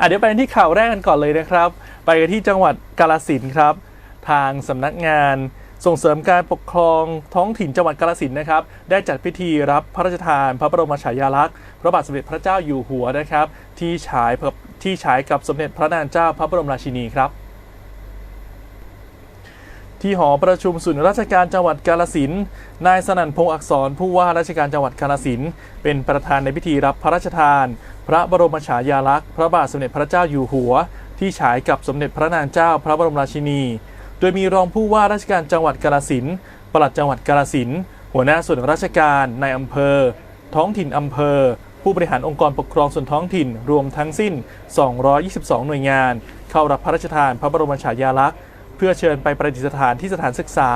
่ะเดี๋ยวไปที่ข่าวแรกกันก่อนเลยนะครับ ไปกันที่จังหวัดกาลสินครับ ทางสำนักงานส่งเสริมการปกครองท้องถิ่นจังหวัดกาลสินนะครับ ได้จัดพิธีรับพระราชทานพระบรมฉายาลักษณ์พระบาทสมเด็จพระเจ้าอยู่หัวนะครับ ที่ฉายที่ฉายกับสมเด็จพระนางเจ้าพระบรมราชินีครับ ที่หอประชุมศูนย์ราชการจังหวัดกาลสินนายสนั่นพงษ์อักษรผู้ว่าราชการจังหวัดกาลสินเป็นประธานในพิธีรับพระราชทาน พระบรมฉายาลักษณ์พระบาทสมเด็จพระเจ้าอยู่หัว ที่ฉายกับสมเด็จพระนางเจ้าพระบรมราชินี โดยมีรองผู้ว่าราชการจังหวัดกาลสินปลัดจังหวัดกาลสินหัวหน้าส่วนราชการในอำเภอ ท้องถิ่นอำเภอ ผู้บริหารองค์กรปกครองส่วนท้องถิ่นรวมทั้งสิ้น 222 หน่วยงาน เข้ารับพระราชทานพระบรมฉายาลักษณ์ เพื่อเชิญไปประดิษฐานที่สถานศึกษา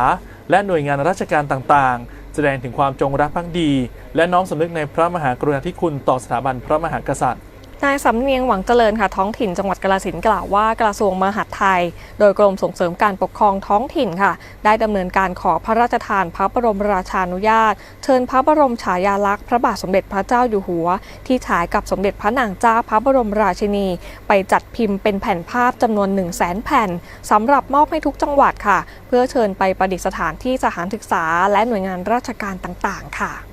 และหน่วยงานราชการต่างๆ แสดงถึงความจงรักภักดี และน้อมสำนึกในพระมหากรุณาธิคุณต่อสถาบันพระมหากษัตริย์ นายสำเนียงหวังเจริญค่ะท้องถิ่นจังหวัดกาฬสินธุ์กล่าวว่ากระทรวงมหาดไทย โดยกรมส่งเสริมการปกครองท้องถิ่นค่ะ ได้ดำเนินการขอพระราชทานพระบรมราชานุญาต เชิญพระบรมฉายาลักษณ์พระบาทสมเด็จพระเจ้าอยู่หัว ที่ฉายกับสมเด็จพระนางเจ้าพระบรมราชินี ไปจัดพิมพ์เป็นแผ่นภาพจำนวน 1 0 0 0 0แสนแผ่นสำหรับมอบให้ทุกจังหวัดค่ะ เพื่อเชิญไปประดิษฐานที่สถานศึกษา และหน่วยงานราชการต่างๆ ค่ะ